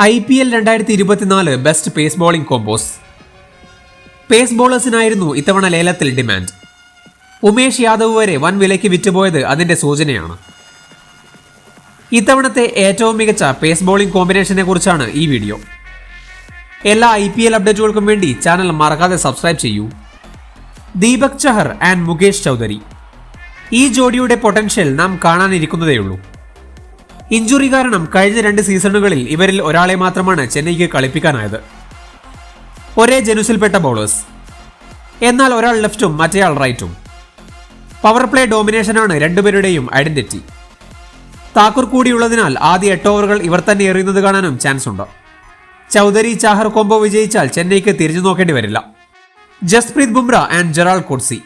I P L രണ്ടായിരത്തി ഇരുപത്തിനാല് best pace bowling combos pace ബോളേഴ്സിനായിരുന്നു ഇത്തവണ ലേലത്തിൽ ഡിമാൻഡ് ഉമേഷ് യാദവ് വരെ വൻ വിലയ്ക്ക് വിറ്റുപോയത് അതിന്റെ സൂചനയാണ്. ഇത്തവണത്തെ ഏറ്റവും മികച്ച പേസ് ബോളിംഗ് കോമ്പിനേഷനെ കുറിച്ചാണ് ഈ വീഡിയോ. എല്ലാ ഐ പി എൽ അപ്ഡേറ്റുകൾക്കും വേണ്ടി ചാനൽ മറക്കാതെ സബ്സ്ക്രൈബ് ചെയ്യൂ. ദീപക് ചഹർ ആൻഡ് മുകേഷ് ചൗധരി. ഈ ജോഡിയുടെ പൊട്ടൻഷ്യൽ നാം കാണാനിരിക്കുന്നതേയുള്ളൂ. ഇഞ്ചുറി കാരണം കഴിഞ്ഞ രണ്ട് സീസണുകളിൽ ഇവരിൽ ഒരാളെ മാത്രമാണ് ചെന്നൈക്ക് കളിപ്പിക്കാനായത്. ഒരേ ജനുസിൽപ്പെട്ട ബൗളേഴ്സ് എന്നാൽ ഒരാൾ ലെഫ്റ്റും മറ്റേയാൾ റൈറ്റും പവർ പ്ലേ ഡോമിനേഷനാണ് രണ്ടുപേരുടെയും ഐഡന്റിറ്റി താക്കൂർ കൂടിയുള്ളതിനാൽ ആദ്യ എട്ട് ഓവറുകൾ ഇവർ തന്നെ എറിയുന്നത് കാണാനും ചാൻസ് ഉണ്ട്. ചൗധരി ചാഹർ കോംബോ വിജയിച്ചാൽ ചെന്നൈക്ക് തിരിഞ്ഞു നോക്കേണ്ടി വരില്ല. Jasprit Bumrah and Gerald Coetzee.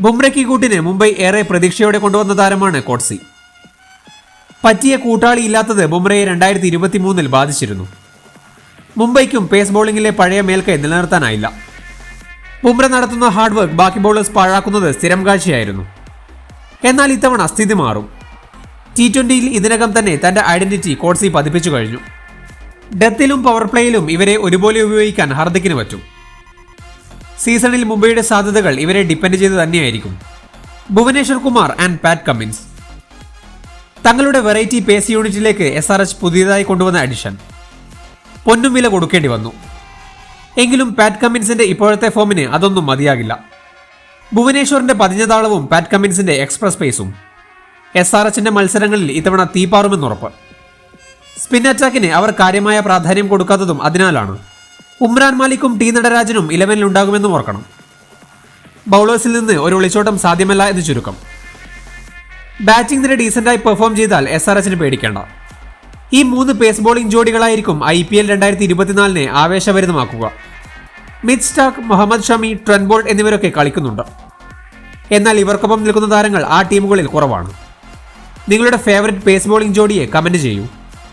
ബുംറയ്ക്ക് കൂട്ടിന് മുംബൈ ഏറെ പ്രതീക്ഷയോടെ കൊണ്ടുവന്ന താരമാണ് കോട്സി. പറ്റിയ കൂട്ടാളി ഇല്ലാത്തത് ബുംറയെ രണ്ടായിരത്തി ഇരുപത്തി മൂന്നിൽ ബാധിച്ചിരുന്നു. മുംബൈക്കും പേസ് ബോളിംഗിലെ പഴയ മേൽക്കൈ നിലനിർത്താനായില്ല. ബുംറ നടത്തുന്ന ഹാർഡ് വർക്ക് ബാക്കി ബോളേഴ്സ് പാഴാക്കുന്നത് സ്ഥിരം കാഴ്ചയായിരുന്നു. എന്നാൽ ഇത്തവണ സ്ഥിതി മാറും. ടി ട്വന്റിയിൽ ഇതിനകം തന്നെ തന്റെ ഐഡന്റിറ്റി കോട്സി പതിപ്പിച്ചു കഴിഞ്ഞു. ഡെത്തിലും പവർ പ്ലേയിലും ഇവരെ ഒരുപോലെ ഉപയോഗിക്കാൻ ഹർദിക്കിന് പറ്റും. സീസണിൽ മുംബൈയുടെ സാധ്യതകൾ ഇവരെ ഡിപ്പെൻഡ് ചെയ്ത് തന്നെയായിരിക്കും. Bhuvneshwar Kumar and Pat Cummins തങ്ങളുടെ വെറൈറ്റി പേസ് യൂണിറ്റിലേക്ക് എസ് ആർ എച്ച് പുതിയതായി കൊണ്ടുവന്ന അഡിഷൻ പൊന്നും വില കൊടുക്കേണ്ടി വന്നു. എങ്കിലും പാറ്റ് കമ്മിൻസിന്റെ ഇപ്പോഴത്തെ ഫോമിന് അതൊന്നും മതിയാകില്ല. ഭുവനേശ്വറിന്റെ പതിഞ്ഞ താളവും പാറ്റ് കമ്മിൻസിന്റെ എക്സ്പ്രസ് പേസും എസ് ആർ എച്ചിന്റെ മത്സരങ്ങളിൽ ഇത്തവണ തീപ്പാറുമെന്നുറപ്പ് സ്പിൻ അറ്റാക്കിന് അവർ കാര്യമായ പ്രാധാന്യം കൊടുക്കാത്തതും അതിനാലാണ്. ഉമ്രാൻ മാലിക്കും ടി നടരാജനും ഇലവനിൽ ഉണ്ടാകുമെന്നും ഓർക്കണം. ബൗളേഴ്സിൽ നിന്ന് ഒരു ഒളിച്ചോട്ടം സാധ്യമല്ല എന്ന് ചുരുക്കം. ബാറ്റിംഗ് നിര ഡീസന്റായി പെർഫോം ചെയ്താൽ എസ് ആർ എച്ചിന് പേടിക്കേണ്ട. ഈ മൂന്ന് പേസ് ബോളിംഗ് ജോഡികളായിരിക്കും ഐ പി എൽ രണ്ടായിരത്തി ഇരുപത്തിനാലിനെ ആവേശഭരിതമാക്കുക. Mid Starc Mohammed Shami Trent Boult എന്നിവരൊക്കെ കളിക്കുന്നുണ്ട്. എന്നാൽ ഇവർക്കൊപ്പം നിൽക്കുന്ന താരങ്ങൾ ആ ടീമുകളിൽ കുറവാണ്. നിങ്ങളുടെ ഫേവററ്റ് പേസ് ബോളിംഗ് ജോഡിയെ കമന്റ് ചെയ്യൂ.